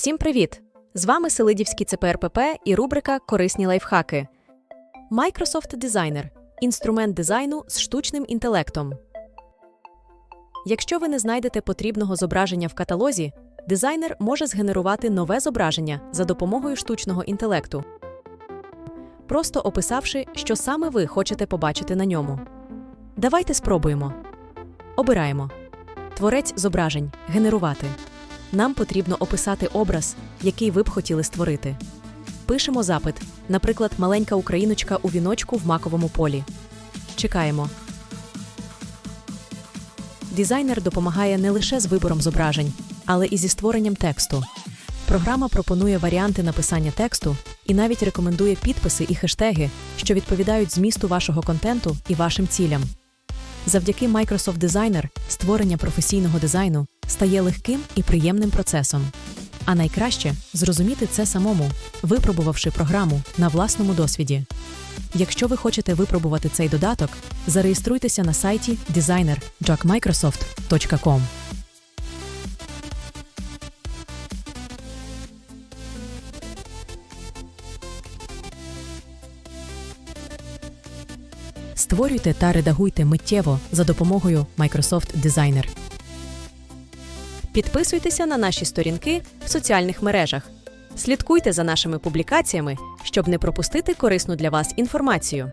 Всім привіт! З вами Селидівський ЦПРПП і рубрика Корисні лайфхаки. Microsoft Designer – інструмент дизайну з штучним інтелектом. Якщо ви не знайдете потрібного зображення в каталозі, дизайнер може згенерувати нове зображення за допомогою штучного інтелекту, просто описавши, що саме ви хочете побачити на ньому. Давайте спробуємо. Обираємо. Творець зображень генерувати. Нам потрібно описати образ, який ви б хотіли створити. Пишемо запит, наприклад, маленька україночка у віночку в маковому полі. Чекаємо. Дизайнер допомагає не лише з вибором зображень, але і зі створенням тексту. Програма пропонує варіанти написання тексту і навіть рекомендує підписи і хештеги, що відповідають змісту вашого контенту і вашим цілям. Завдяки Microsoft Designer створення професійного дизайну стає легким і приємним процесом. А найкраще зрозуміти це самому, випробувавши програму на власному досвіді. Якщо ви хочете випробувати цей додаток, зареєструйтеся на сайті designer.microsoft.com. Створюйте та редагуйте миттєво за допомогою Microsoft Designer. Підписуйтеся на наші сторінки в соціальних мережах. Слідкуйте за нашими публікаціями, щоб не пропустити корисну для вас інформацію.